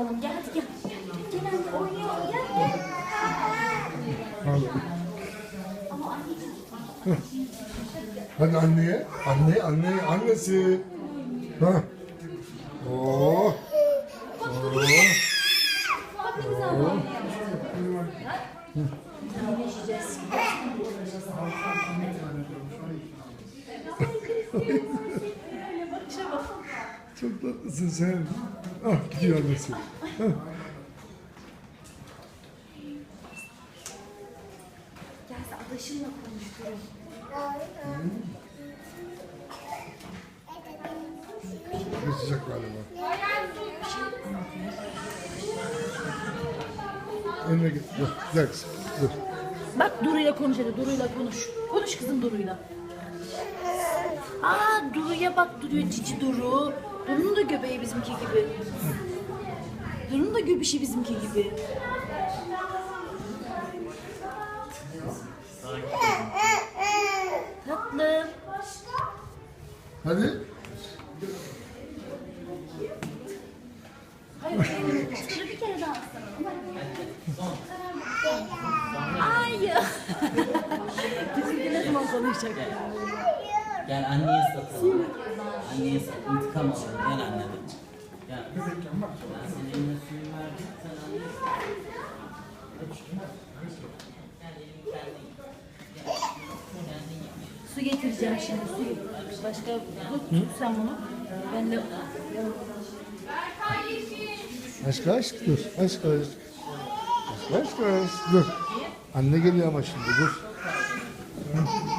alalım. Gel hadi gel. Gel anne oynayalım gel gel. Ama anneciğim. Hadi anneye. Anne, anne, annesi. Ha. Oo. Oo. Bak ne güzel Çok tatlısın sen. Ah gidiyor annesi. Ah. Gelse adaşımla konuşturun. Geçecek galiba. Önüne git. Dur. Gel kızım. Dur. Bak Duru'yla konuş hadi Duru'yla konuş. Konuş kızım Duru'yla. Aa Duru'ya bak duruyor cici Duru. Duru'nun da göbeği bizimki gibi. Duru'nun da göbüşü bizimki gibi. Tatlım. Hadi. Hayır, Dur bir kere daha. Ay ya. Bizimki ne zaman konuşacak? Gel anneye satalım. Anneye sat. İntikam alalım. Gel anne. Gel. Ben senin eline suyu verdim. Sen anneye sat. Gel elini kendin yıka. Gel. Kendin yıka. Su getireceğim şimdi su. Başka tut sen bunu. Ben de Aşk aşk dur. Aşk aşk. Aşk aşk aşk. Dur. Anne geliyor ama şimdi dur. Hı.